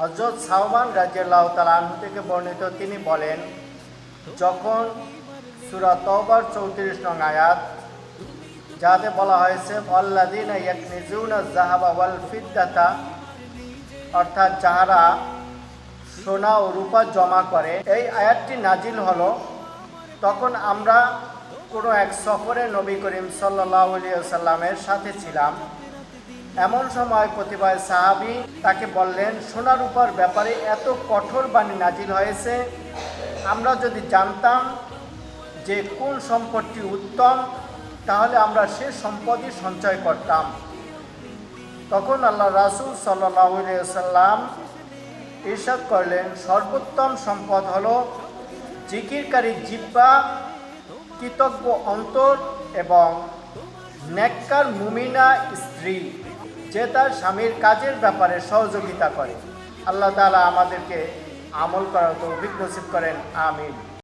হজরত সাহমান রাজিয়াল্লাহ তালাহু থেকে বর্ণিত, তিনি বলেন, যখন সুরা তবার চৌত্রিশ নং আয়াত, যাতে বলা হয়েছে অল্লাদিন জাহাবা ওয়াল অর্থাৎ যাহারা সোনা ও রূপা জমা করে, এই আয়াতটি নাজিল হলো, তখন আমরা কোনো এক সফরে নবী করিম সাল্লাহ সাল্লামের সাথে ছিলাম। এমন সময় প্রতিভয় সাহাবি তাকে বললেন সোনা রূপার ব্যাপারে এত কঠোর বাণী নাজিল হয়েছে, আমরা যদি জানতাম যে কোন সম্পদটি উত্তম, তাহলে আমরা সে সম্পদই সঞ্চয় করতাম। তখন আল্লাহ রাসুল সাল্লাম ইরশাদ করলেন, সর্বোত্তম সম্পদ হল জিকিরকারী জিব্বা, কৃতজ্ঞ অন্তর এবং নেককার মুমিনা স্ত্রী। যে তার স্বামীর কাজের ব্যাপারে সহযোগিতা করে। আল্লাহ তালা আমাদেরকে আমল করার তো অভিজ্ঞ করেন, আমিন।